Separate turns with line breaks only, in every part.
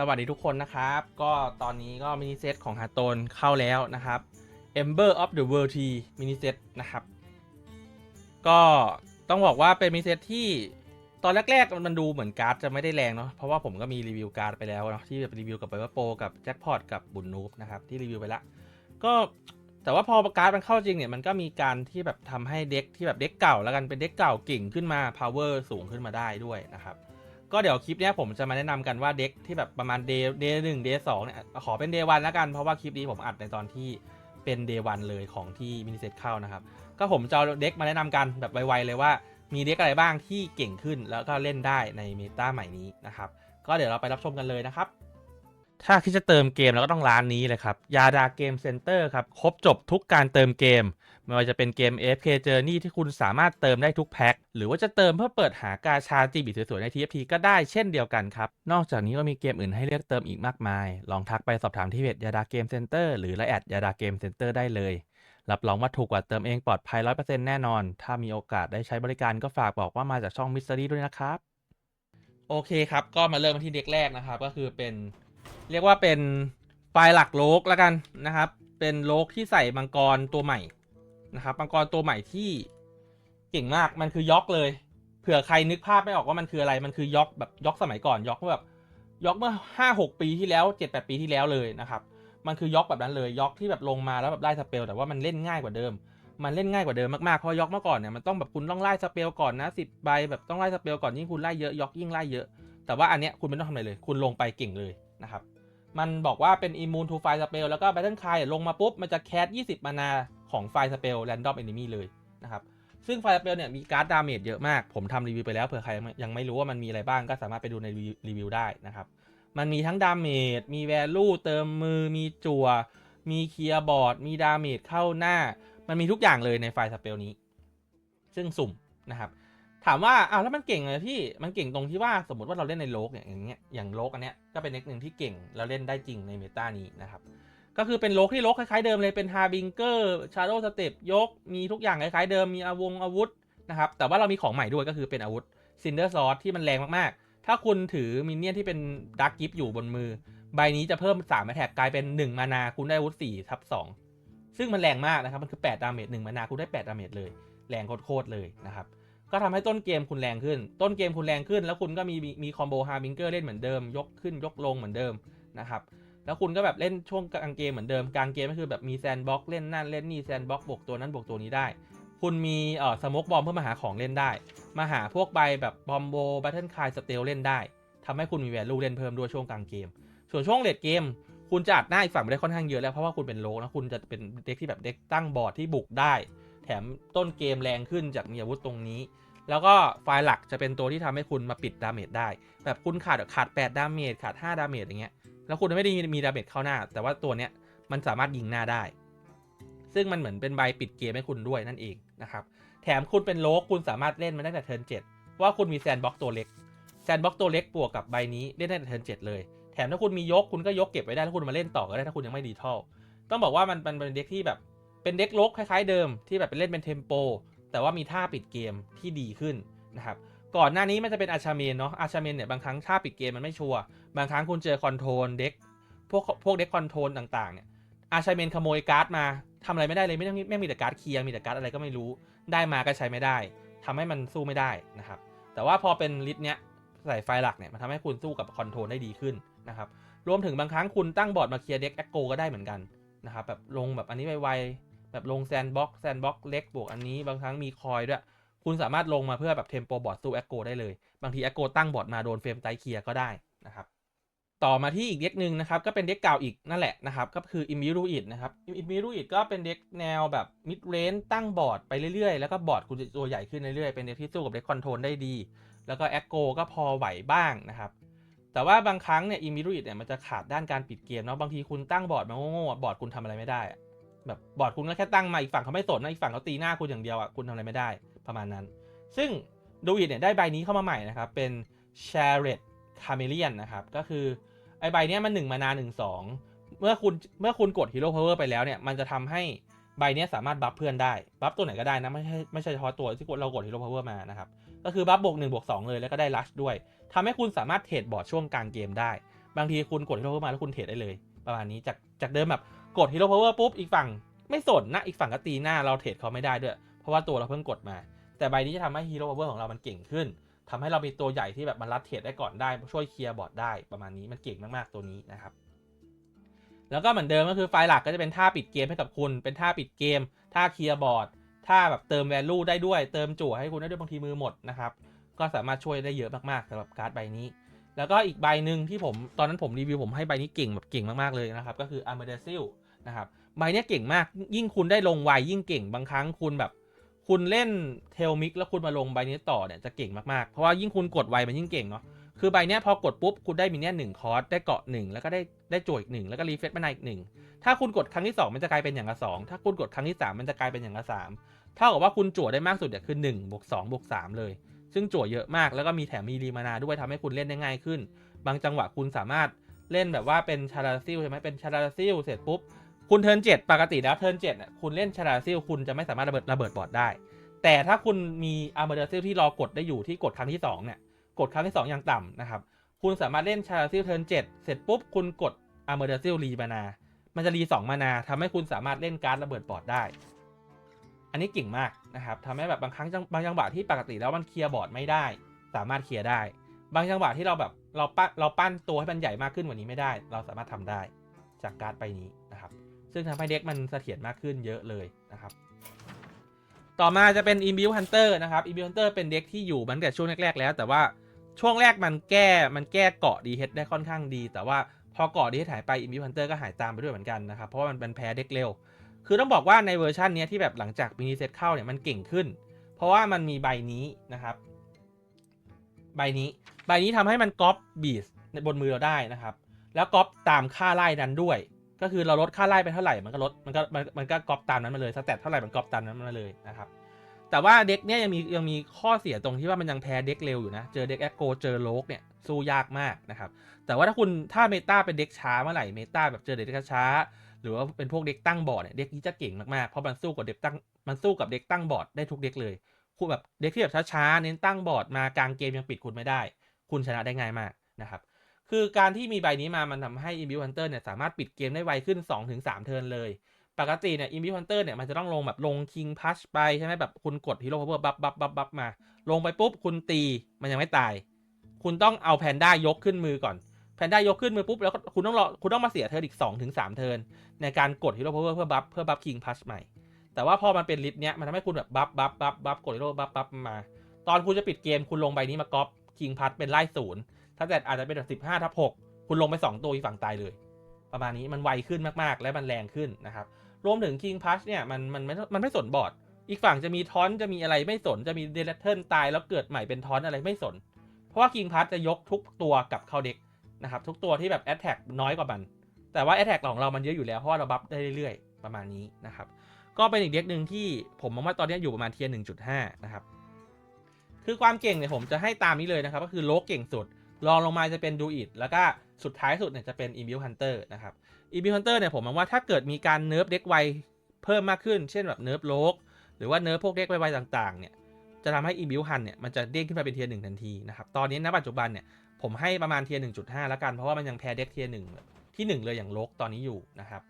สวัสดีทุกคนนะครับ ก็ตอนนี้ก็มินิเซตของฮาโตนเข้าแล้วนะครับ Ember of the World T มินิเซตนะครับ ก็ต้องบอกว่าเป็นมินิเซตที่ตอนแรกๆมันดูเหมือนการ์ดจะไม่ได้แรงเนาะเพราะว่าผมก็มีรีวิวการ์ดไปแล้วเนาะที่แบบรีวิวกับไบเวอร์โปกับแจ็คพอตกับบุญนูบนะครับที่รีวิวไปละก็แต่ว่าพอการ์ดมันเข้าจริงเนี่ยมันก็มีการที่แบบทำให้เด็กที่แบบเด็กเก่าแล้วกันเป็นเด็กเก่าเก่งขึ้นมา power สูงขึ้นมาได้ด้วยนะครับ ก็เดี๋ยวคลิปเนี้ยผมจะมาแนะนำกันว่าเด็กที่แบบประมาณเดย์เดย์หนึ่งเดย์สองเนี่ยขอเป็นเดย์วันแล้วกันเพราะว่าคลิปนี้ผมอัดในตอนที่เป็นเดย์วันเลยของที่มินิเซตเข้านะครับ ก็ผมจะเอาเด็กมาแนะนำกันแบบไวๆเลยว่ามีเด็กอะไรบ้างที่เก่งขึ้นแล้วก็เล่นได้ในเมตาใหม่นี้นะครับ ก็เดี๋ยวเราไปรับชมกันเลยนะครับ ถ้าคิดจะเติมเกมแล้วก็ต้องร้านนี้เลยครับ ยาดาเกมเซ็นเตอร์ครับ ครบจบทุกการเติมเกม ไม่ว่าจะเป็นเกม AFK Journey ที่คุณสามารถเติมได้ทุกแพ็ค หรือว่าจะเติมเพื่อเปิดหากาชาจีบีสวยๆใน TFT ก็ได้เช่นเดียวกันครับ นอกจากนี้ก็มีเกมอื่นให้เลือกเติมอีกมากมาย ลองทักไปสอบถามที่เพจยาดาเกมเซ็นเตอร์หรือไลน์แอดยาดาเกมเซ็นเตอร์ได้เลย รับรองว่าถูกกว่าเติมเองปลอดภัย100%แน่นอน ถ้ามีโอกาสได้ใช้บริการก็ฝากบอกว่ามาจากช่องมิส t ต r y ด้วยนะครับ โอเคครับ ก็มาเริ่มที่เด็กแรกนะครับ ก็คือเป็น เรียกว่าเป็นไฟล์หลักโลกแล้วกันนะครับ เป็นโลกที่ใส่มังกรตัวใหม่นะครับมังกรตัวใหม่ที่เก่งมากมันคือยอกเลย เผื่อใครนึกภาพไม่ออกว่ามันคืออะไรมันคือยอกแบบยอกสมัยก่อนยอกแบบยอกเมื่อห้าหกปีที่แล้วเจ็ดแปดปีที่แล้วเลยนะครับ มันคือยอกแบบนั้นเลยยอกที่แบบลงมาแล้วแบบไล่สเปลแต่ว่ามันเล่นง่ายกว่าเดิม มันเล่นง่ายกว่าเดิมมากๆเพราะยอกเมื่อก่อนเนี่ยมันต้องแบบคุณต้องไล่สเปลก่อนนะสิบใบแบบต้องไล่สเปลก่อนยิ่งคุณไล่เยอะยอกยิ่งไล่เยอะ แต่ว่าอันเนี้ยคุณไม่ต้องทำอะไรเลย คุณลงไปเก่งเลยนะครับ มันบอกว่าเป็น immune to fire spell แล้วก็ battle cry ลงมาปุ๊บ มันจะแคส20 มานาของ fire spell random enemy เลยนะครับ ซึ่ง fire spell เนี่ยมีการ์ดดาเมจเยอะมาก ผมทำรีวิวไปแล้วเผื่อใครยังไม่รู้ว่ามันมีอะไรบ้างก็สามารถไปดูในรีวิวได้นะครับ มันมีทั้งดาเมจ มี value เติมมือ มีจั่ว มีเคลียร์บอร์ด มีดาเมจเข้าหน้า มันมีทุกอย่างเลยในไฟล์สเปลนี้ ซึ่งสุ่มนะครับ ถามว่าอ้าวแล้วมันเก่งเลยพี่มันเก่งตรงที่ว่าสมมติว่าเราเล่นในโลกเนี่ยอย่างเงี้ยอย่างโลกอันเนี้ยก็เป็นเน็กหนึ่งที่เก่งแล้วเล่นได้จริงในเมตานี้นะครับก็คือเป็นโลกที่โลกคล้ายๆเดิมเลยเป็นฮาร์บิงเกอร์ชาร์โดสเต็ปยกมีทุกอย่างคล้ายๆเดิมมีอาวงอาวุธนะครับแต่ว่าเรามีของใหม่ด้วยก็คือเป็นอาวุธซินเดอร์ซอสที่มันแรงมากๆ ถ้าคุณถือมินเนี่ยนที่เป็นดักกิฟอยู่บนมือ ใบนี้จะเพิ่ม3แอทแทกกลายเป็น 1 มานาคุณได้อาวุธ4ทับ2ซึ่งมันแรงมากนะครับมันคือ8ดาเมจ1มานาคุณได้8ดาเมจเลย แรงโคตรๆเลยนะครับ ก็ทำให้ต้นเกมคุณแรงขึ้น ต้นเกมคุณแรงขึ้น แล้วคุณก็มีมีคอมโบฮาร์บิงเกอร์เล่นเหมือนเดิม ยกขึ้นยกลงเหมือนเดิมนะครับ แล้วคุณก็แบบเล่นช่วงกลางเกมเหมือนเดิม กลางเกมก็คือแบบมีแซนบ็อกเล่นนั่นเล่นนี่แซนบ็อกบวกตัวนั้นบวกตัวนี้ได้ คุณมีเอ่อสมกบอมเพื่อมาหาของเล่นได้ มาหาพวกใบแบบบอมโบบัตเทิลคายสเตลเล่นได้ทำให้คุณมีแวลูเล่นเพิ่มด้วยช่วงกลางเกม ส่วนช่วงเลดเกม คุณจะอัดหน้าอีกฝั่งไปได้ค่อนข้างเยอะแล้วเพราะว่าคุณเป็นโลนะคุณจะเป็นเด็กที่แบบเด็กตั้งบอร์ดที่บุกได้ ถมต้นเกมแรงขึ้นจากมีอาวุธตรงนี้ แล้วก็ไฟล์หลักจะเป็นตัวที่ทำให้คุณมาปิดดาเมจได้ แบบคุณขาดขาด8ดาเมจขาด5ดาเมจอย่างเงี้ยแล้วคุณไม่ได้มีดาเมจเข้าหน้า แต่ว่าตัวเนี้ยมันสามารถยิงหน้าได้ ซึ่งมันเหมือนเป็นใบปิดเกมให้คุณด้วยนั่นเองนะครับแถมคุณเป็นโลกคุณสามารถเล่นมาตั้งแต่เทิร์นเจ็ดว่าคุณมีแซนบ็อกตัวเล็กแซนบ็อกตัวเล็กบวกกับใบนี้เล่นได้แต่เทิร์นเจ็ดเลยแถมถ้าคุณมียกคุณก็ยกเก็บไว้ได้ถ้าคุณมาเล่นต่อก็ได้ถ้าคุณยังไม่ดีทัลต้องบอกว่ามันเป็นเด็กที่แบบ เป็นเด็กลกคล้ายๆเดิมที่แบบเป็นเล่นเป็นเทมโป แต่ว่ามีท่าปิดเกมที่ดีขึ้นนะครับก่อนหน้านี้มันจะเป็นอาชาเมนเนาะอาชาเมนเนี่ยบางครั้งท่าปิดเกมมันไม่ชัวร์บางครั้งคุณเจอคอนโทรลเด็กพวกพวกเด็กคอนโทรลต่างๆเนี่ยอาชาเมนขโมยการ์ดมาทำอะไรไม่ได้เลยไม่ต้องไม่มีแต่การ์ดเคลียร์มีแต่การ์ดอะไรก็ไม่รู้ได้มาก็ใช้ไม่ได้ทำให้มันสู้ไม่ได้นะครับแต่ว่าพอเป็นลิสต์เนี้ยใส่ไฟล์หลักเนี่ยมันทำให้คุณสู้กับคอนโทรลได้ดีขึ้นนะครับรวมถึงบางครั้งคุณตั้งบอร์ดมาเคลียร์เด็กแอคโกก็ได้เหมือนกันนะครับแบบลงแบบอันนี้ไวๆ แบบลงแซนบ็อกแซนบ็อกเล็กบวกอันนี้บางครั้งมีคอยด้วย คุณสามารถลงมาเพื่อแบบเทมโปบอร์ดสู้แอคโกได้เลย บางทีแอคโกตั้งบอร์ดมาโดนเฟรมไตเคลียร์ก็ได้นะครับต่อมาที่อีกเด็กหนึ่งนะครับก็เป็นเด็กเก่าอีกนั่นแหละนะครับก็คืออิมิรูอิดนะครับอิมิรูอิดก็เป็นเด็กแนวแบบมิดเรนตั้งบอร์ดไปเรื่อยๆ แล้วก็บอร์ดคุณจะตัวใหญ่ขึ้นเรื่อยๆเป็นเด็กที่สู้กับเด็กคอนโทรลได้ดี แล้วก็แอคโกก็พอไหวบ้างนะครับแต่ว่าบางครั้งเนี่ยอิมิรูอิดเนี่ยมันจะขาดด้านการปิดเกมเนาะบางทีคุณตั้งบอร์ดมาโง่ๆบอร์ดคุณทำอะไรไม่ได้ แบบบอร์ดคุณก็แค่ตั้งมาอีกฝั่งเขาไม่สนนะอีกฝั่งเขาตีหน้าคุณอย่างเดียวอะคุณทำอะไรไม่ได้ประมาณนั้น ซึ่งดูอิดเนี่ยได้ใบนี้เข้ามาใหม่นะครับ เป็น s h a r e t Chameleon นะครับ ก็คือไอใบเนี้ยมัน1มานา1 2 เมื่อคุณเมื่อคุณกด Hero Power ไปแล้วเนี่ย มันจะทำให้ใบเนี้ยสามารถบัฟเพื่อนได้ บัฟตัวไหนก็ได้นะ ไม่ใช่ไม่ใช่เฉพาะตัวที่เรากด Hero Power มานะครับ ก็คือบัฟบวก1บวก2เลยแล้วก็ได้ลัชด้วยทำให้คุณสามารถเทรดบอร์ดช่วงกลางเกมได้ บางทีคุณกดฮีโร่มาแล้วคุณเทรดได้เลย ประมาณนี้จากจากเดิมแบบกดฮีโร่พาวเวอร์ปุ๊บอีกฝั่งไม่สนนะอีกฝั่งก็ตีหน้าเราเทรดเขาไม่ได้ด้วย เพราะว่าตัวเราเพิ่งกดมา แต่ใบนี้จะทำให้ฮีโร่พาวเวอร์ของเรามันเก่งขึ้นทำให้เรามีตัวใหญ่ที่แบบมันรัดเทรดได้ก่อนได้ช่วยเคลียร์บอร์ดได้ประมาณนี้มันเก่งมากๆตัวนี้นะครับแล้วก็เหมือนเดิมก็คือไฟล์หลักก็จะเป็นท่าปิดเกมให้กับคุณ เป็นท่าปิดเกม ท่าเคลียร์บอร์ด ท่าแบบเติม value ได้ด้วย เติมจั่วให้คุณได้ด้วยบางทีมือหมดนะครับ ก็สามารถช่วยได้เยอะมากๆสำหรับการ์ดใบนี้ แล้วก็อีกใบหนึ่งที่ผมตอนนั้นผมรีวิวผมให้ใบนี้เก่งแบบเก่งมากๆเลยนะครับ ก็คือ a m a d e s i l นะครับใบนี้เก่งมาก ยิ่งคุณได้ลงไวยิ่งเก่งบางครั้งคุณแบบ คุณเล่นเทลมิกแล้วคุณมาลงใบนี้ต่อเนี่ยจะเก่งมากๆ เพราะว่ายิ่งคุณกดไวมันยิ่งเก่งเนาะคือใบเนี้ยพอกดปุ๊บคุณได้มินเนี่ยหนึ่งคอร์สได้เกาะหนึ่งแล้วก็ได้ได้โจวอีกหนึ่งแล้วก็รีเฟซมาในอีกหนึ่งถ้าคุณกดครั้งที่สองมันจะกลายเป็นอย่างละสองถ้าคุณกดครั้งที่สามมันจะกลายเป็นอย่างละสามเท่ากับว่าคุณจั่วได้มากสุดเนี่ยคือหนึ่งบวกสองบวกสามเลย ซึ่งจั่วเยอะมากแล้วก็มีแถมมีรีมานาด้วยทำให้คุณเล่นได้ง่ายขึ้น บางจังหวะคุณสามารถเล่นแบบว่าเป็นชาราซิลใช่ไหมเป็นชาราซิลเสร็จปุ๊บคุณเทิร์นเจ็ดปกติแล้วเทิร์นเจ็ดเนี่ยคุณเล่นชาราซิลคุณจะไม่สามารถระเบิดระเบิดบอร์ดได้ แต่ถ้าคุณมีอาร์เมอร์ซิลที่รอกดได้อยู่ที่กดครั้งที่สองเนี่ยกดครั้งที่สองย่างต่ำนะครับ คุณสามารถเล่นชาราซิลเทิร์นเจ็ดเสร็จปุ๊บ คุณกดอาร์เมอร์ซิลรีมานา มันจะรีสองมานาทำให้คุณสามารถเล่นการ์ดระเบิดบอร์ดได้ อันนี้เก่งมากนะครับทำให้แบบบางครั้งบางจังหวะที่ปกติแล้วมันเคลียร์บอร์ดไม่ได้ สามารถเคลียร์ได้ บางจังหวะที่เราแบบเราปั้นเราปั้นตัวให้มันใหญ่มากขึ้นกว่านี้ไม่ได้ เราสามารถทำได้จากการ์ดใบนี้นะครับ ซึ่งทำให้เด็กมันเสถียรมากขึ้นเยอะเลยนะครับ ต่อมาจะเป็น i m b u e Hunter นะครับ i m b u e Hunter เป็นเด็กที่อยู่มาตั้งแต่ช่วงแรกๆแล้ว แต่ว่าช่วงแรกมันแก้มันแก้เกาะ DH ได้ค่อนข้างดี แต่ว่าพอเกาะ DH หายไป i m b u e Hunter ก็หายตามไปด้วยเหมือนกันนะครับ เพราะว่ามันเป็นแพ้เด็กเร็ว คือต้องบอกว่าในเวอร์ชันนี้ที่แบบหลังจากมินิเซตเข้าเนี่ยมันเก่งขึ้น เพราะว่ามันมีใบนี้นะครับ ใบนี้ใบนี้ทำให้มันก๊อปบีสในบนมือเราได้นะครับ แล้วก๊อปตามค่าไล่นั้นด้วย ก็คือเราลดค่าไล่ไปเท่าไหร่มันก็ลดมันก็มันก็ก๊อปตามนั้นมาเลยสแตทเท่าไหร่มันก๊อปตามนั้นมาเลยนะครับแต่ว่าเด็กเนี้ยยังมียังมีข้อเสียตรงที่ว่ามันยังแพ้เด็กเร็วอยู่นะ เจอเด็กแอคโกเจอโลกเนี่ยสู้ยากมากนะครับ แต่ว่าถ้าคุณถ้าเมตาเป็นเด็กช้าเมื่อไหร่เมตาแบบเจอเด็กช้า หรือว่าเป็นพวกเด็กตั้งบอร์ดเนี่ยเด็กนี้จะเก่งมากๆเพราะมันสู้กับเด็กตั้งมันสู้กับเด็กตั้งบอร์ดได้ทุกเด็กเลยคุณแบบเด็กที่แบบช้าๆเน้นตั้งบอร์ดมากลางเกมยังปิดคุณไม่ได้ คุณชนะได้ง่ายมากนะครับคือการที่มีใบนี้มามันทำให้ i m b u e Hunter เนี่ยสามารถปิดเกมได้ไวขึ้น 2-3 เทิร์นเลย ปกติเนี่ย i m b u e Hunter เนี่ยมันจะต้องลงแบบลง King Punch ไปใช่ไหมแบบคุณกด Hero Power บัฟบัฟบัฟบัฟมา ลงไปปุ๊บคุณตีมันยังไม่ตาย คุณต้องเอาแพนด้ายกขึ้นมือก่อน แพนด้ายกขึ้นมือปุ๊บ แล้วคุณต้องรอคุณต้องมาเสียเทิร์นอีก2-3เทิร์นในการกด Hero Power เพื่อบัฟเพื่อบัฟ King Punch ใหม่ แต่ว่าพอมันเป็นลิสต์เนี้ยมันทำให้คุณแบบบัฟบัฟบัฟบัฟกด Hero บัฟบัฟมา ตอนคุณจะปิดเกมคุณลงใบนี้มาก๊อป King Punch เป็นไล่ศูนย์ถ้าแต่อาจจะเป็นแบบ15ทับ6คุณลงไป 2 ตัวอีกฝั่งตายเลย ประมาณนี้มันไวขึ้นมากๆ และมันแรงขึ้นนะครับรวมถึง King Punch เนี่ยมันมันไม่มันไม่สนบอร์ดอีกฝั่งจะมีทอนจะมีอะไรไม่สนจะมีเดลเทิลตายแล้วเกิดใหม่เป็นทอนอะไรไม่สน เพราะว่า King Punch จะยกทุกตัวกับเข้าเด็ก นะครับทุกตัวที่แบบ Attack น้อยกว่ามัน แต่ว่า Attack ของเรามันเยอะอยู่แล้วเพราะว่าเราบัฟได้เรื่อยๆ ประมาณนี้นะครับ ก็เป็นอีกเด็กหนึ่งที่ผมมองว่าตอนนี้อยู่ประมาณเทียร์1.5นะครับ คือความเก่งเนี่ยผมจะให้ตามนี้เลยนะครับ ก็คือโลกเก่งสุดรองลงมาจะเป็นดูอิดแล้วก็สุดท้ายสุดเนี่ยจะเป็น i m b u e Hunter นะครับ i m b u e Hunter เนี่ยผมมองว่าถ้าเกิดมีการเนิร์ฟเด็กไวเพิ่มมากขึ้น เช่นแบบเนิร์ฟโลกหรือว่าเนิร์ฟพวกเด็กไวๆต่างๆเนี่ยจะทำให้ i m b u e Hun เนี่ยมันจะเด้งขึ้นมาเป็นเทียร์หนึ่งทันทีนะครับตอนนี้ณปัจจุบันเนี่ย ผมให้ประมาณเทียร์หนึ่งจุดห้าแล้วกัน เพราะว่ามันยังแพ้เด็กเทียร์หนึ่งที่หนึ่งเลยอย่างโลกตอนนี้อยู่นะครับ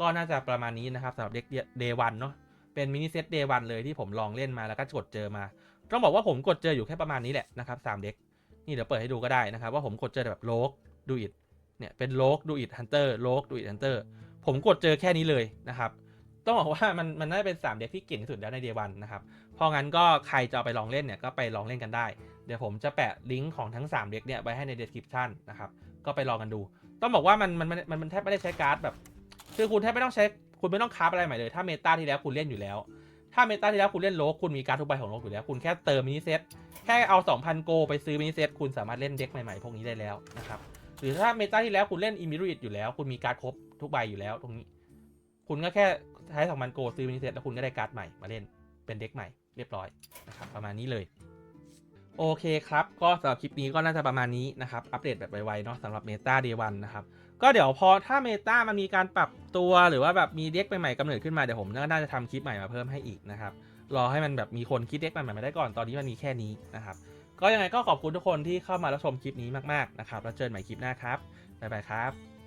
ก็น่าจะประมาณนี้นะครับสำหรับเด็กเดวันเนาะเป็นมินิเซตเดวันเลยที่ผมลองเล่นมาแล้วก็กดเจอมา ต้องบอกว่าผมกดเจออยู่แค่ประมาณนี้แหละนะครับสามเด็กนี่เดี๋ยวเปิดให้ดูก็ได้นะครับ ว่าผมกดเจอแบบโลกดูอิดเนี่ยเป็นโลกดูอิดฮันเตอร์โลกดูอิดฮันเตอร์ผมกดเจอแค่นี้เลยนะครับต้องบอกว่ามันมันน่าจะเป็น 3 เด็กที่เก่งที่สุดแล้วในเดวันนะครับ เพราะงั้นก็ใครจะเอาไปลองเล่นเนี่ยก็ไปลองเล่นกันได้ ดี๋ยวผมจะแปะลิงก์ของทั้ง 3เด็กเนี่ยไว้ให้ใน description นะครับ ก็ไปลองกันดู ต้องบอกว่ามันมันมันมันแทบไม่ได้ใช้การ์ดแบบ คือคุณแทบไม่ต้องใช้คุณไม่ต้องคราฟอะไรใหม่เลย ถ้าเมตาที่แล้วคุณเล่นอยู่แล้ว ถ้าเมตาที่แล้วคุณเล่นโลกคุณมีการ์ดทุกใบของโลกอยู่แล้ว คุณแค่เติมมินิเซตแค่เอา 2,000 โกไปซื้อมินิเซตคุณสามารถเล่นเด็กใหม่ๆพวกนี้ได้แล้วนะครับหรือถ้าเมตาที่แล้วคุณเล่นอิมิรุอิตอยู่แล้ว คุณมีการ์ดครบทุกใบอยู่แล้วตรงนี้ คุณก็แค่ใช้2,000โกซื้อมินิเซตแล้วคุณก็ได้การ์ดใหม่มาเล่นเป็นเด็กใหม่เรียบร้อยนะครับประมาณนี้เลย โอเคครับ ก็สำหรับคลิปนี้ก็น่าจะประมาณนี้นะครับ อัปเดตแบบไวๆเนาะสำหรับเมตาเดวันนะครับ ก็เดี๋ยวพอถ้าเมตามันมีการปรับตัวหรือว่าแบบมีเด็กใหม่ๆกำเนิดขึ้นมา เดี๋ยวผมก็น่าจะทำคลิปใหม่มาเพิ่มให้อีกนะครับ รอให้มันแบบมีคนคิดเด็กใหม่ๆมาได้ก่อน ตอนนี้มันมีแค่นี้นะครับ ก็ยังไงก็ขอบคุณทุกคนที่เข้ามารับชมคลิปนี้มากๆนะครับ แล้วเจอกันใหม่คลิปหน้าครับ บ๊ายบายครับ